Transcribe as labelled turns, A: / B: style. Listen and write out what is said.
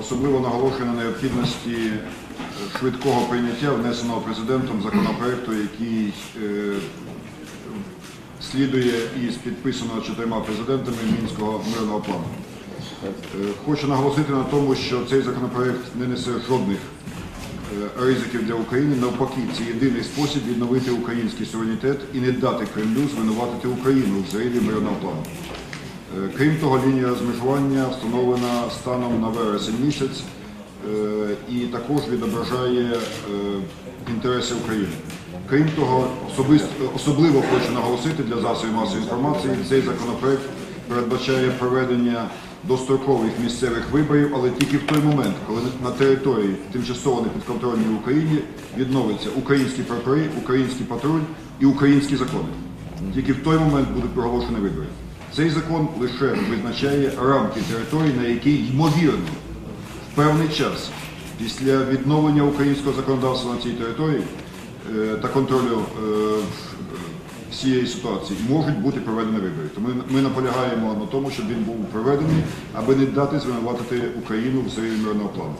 A: особливо наголошує на необхідності е, швидкого прийняття внесеного президентом законопроекту, який е, слідує із підписаного чотирма президентами Мінського мирного плану. Е, Хочу наголосити на тому, що цей законопроект не несе жодних е, ризиків для України. Навпаки, це єдиний спосіб відновити український суверенітет і не дати Кремлю звинуватити Україну в зриві мирного плану. Е, Крім того, лінія розмежування встановлена станом на вересень місяць е, і також відображає е, інтереси України. Крім того, особливо хочу наголосити для засобів масової інформації, цей законопроект передбачає проведення дострокових місцевих виборів, але тільки в той момент, коли на території тимчасово непідконтрольній Україні відновиться українські прапори, український патруль і українські закони. Тільки в той момент будуть проголошені вибори. Цей закон лише визначає рамки території, на якій ймовірно в певний час після відновлення українського законодавства на цій території е, та контролю е, всієї ситуації можуть бути проведені вибори. Тому ми наполягаємо на тому, щоб він був проведений, аби не дати звинуватити Україну в зриві мирного плану.